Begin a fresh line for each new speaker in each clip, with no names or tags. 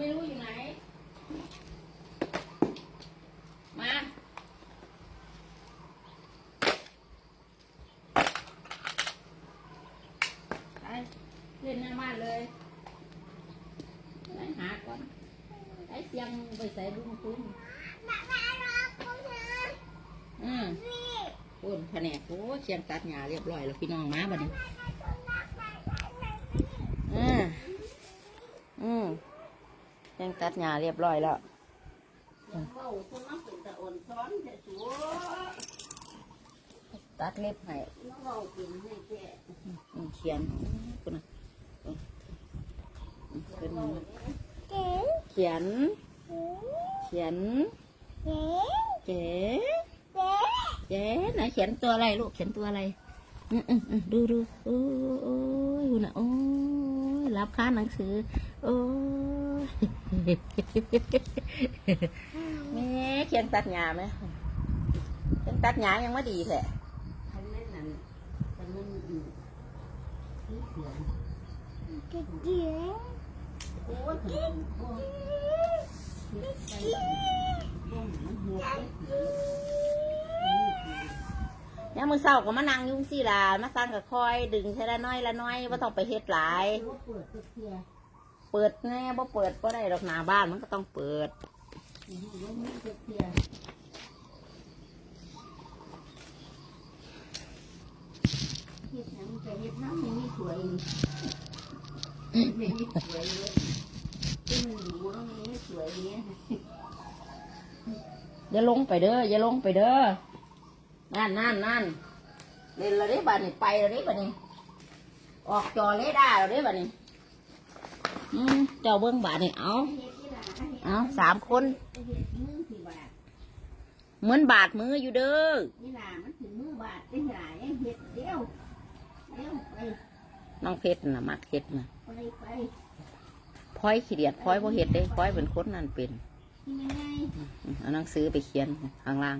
ไม่รู้อยู่ไหน มา ไปเล่นหน้าบ้านเลยไปหาก่อนไอ้เสียงไปใส่ดุ้งคุณอืมคุณแผนกโอ้เสียงตัดหญ้าเรียบร้อยแล้วพี่น้องมาบัดนี้ ยงตัดหญ้าเรียบร้อยแล้วตัดเล็บให้อืมเขียนคุณนะอืมเป็นเขียน เขียนเจ๊เจ๊ไหนเขียนตัวอะไรลูก เขียนตัวอะไรอืมอืมอืม ดูดูโอ้ยโอ้ยดูนะโอ้ยรับค่าหนังสือ โอ้ยแม่เขียนตัดหญ้าไหมเขียนตัดหญ้ายังไม่ดีแท้ยัง มือเศร้าก็มานั่งอยุ่จั่งสิล่ะมาสร้างกับคอย ดึงแค่ละน้อยละน้อยว่าต้องไปเฮ็ดหลาย เปิดแน่บ่เปิดบ่ได้ดอกหน้าบ้านมันก็ต้องเปิดอย่าลงไปเด้อ อย่าลงไปเด้อ นั่นนั่นนั่นเล่นและเด้บัดนี้ไปและเด้บัดนี้ออกจอเลด้าและเด้บัดนี้อืมเจ้าเบิ้งบาดนี่เอาเอาสามคนเหมือนบาดมืออยู่เด้อ
นี่ล่ะมันถึงมือบาดได้หลายเฮ็ดเดียวเดียวไป
น้องเพชรน่ะมักเพชรน่ะ
ไปไป
พลอยขี้เดียดพลอยบ่เฮ็ดเด้พลอยเป็นคนนั่นเป็น
ที่ไม่ไง
อืม เอาหนังสือไปเขียนข้างล่าง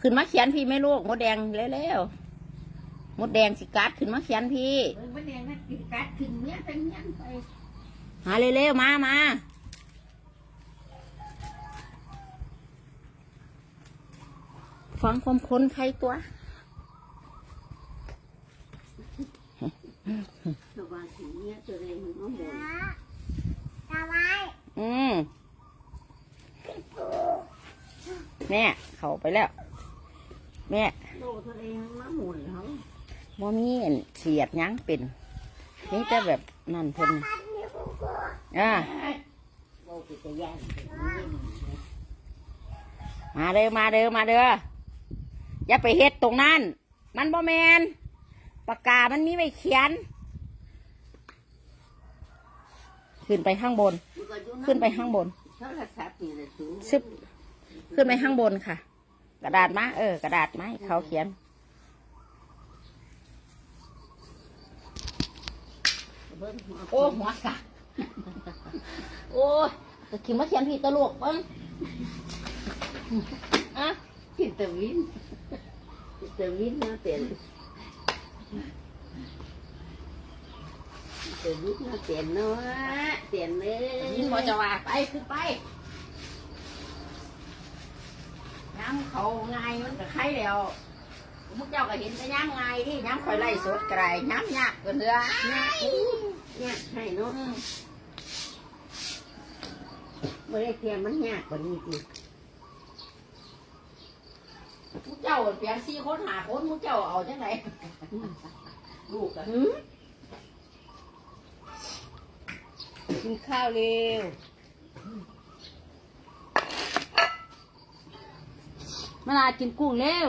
ขึ้
นมาเขียนพี่แม่ลูกมดแดงเร็วๆมดแดงสิกัดขึ้นมาเขียนพี่
เบิ่งบ่แดงนะกิกัดขึ้นเมียเป็นยังไป
หาเร็วๆมามาฟังความค้นใครตัว
ตัวบางถึงเมียตัวเองมันก็หมด
อืมแม่เขาไปแล้ว แม่
โตตัวเองมาหมุนเขา
บ่มีเฉียดยั้งเป็นนี่จะแบบนั่นเพิ่นอ่ามาเด้อมาเด้อมาเด้ออย่าไปเฮ็ดตรงนั้น มันบ่แมน ปากกามันมีไว้เขียน ขึ้นไปข้างบน ขึ้นไปข้างบน
โทรศัพท์นี่แหละสูง
ซึบขึ้นไปข้างบนค่ะ กระดาษมาเออ กระดาษมาให้เขาเขียน
เบิ่งหัว
โอ้หัวสักโอ้ยจะกินมาเขียนผิดตลกเบ้างอะ
กินแตะวินกินแตะวินนะเป็น กินแตะวินนะเป็นเนาะเป็นเลย
ยินพอจะว่าไปขึ้นไปย้ำเขาไงายมันก็ไข่แล้วมุกเจ้าก็เห็นแต่ย้ำไงายที่ย้ำคอยไล่สดกระไรย้ำยากกันเถอะ
เนี่ยให้เนาะ
อืม
ไม่ได้เทียมมันยากกว่านี้จี
มุกเจ้าเปลี่ยนสี่คนหาคนมุกเจ้าเอาจังไหนลูกอะ
หืม กินข้าวเร็ว
มาลากินกุ้งเร็ว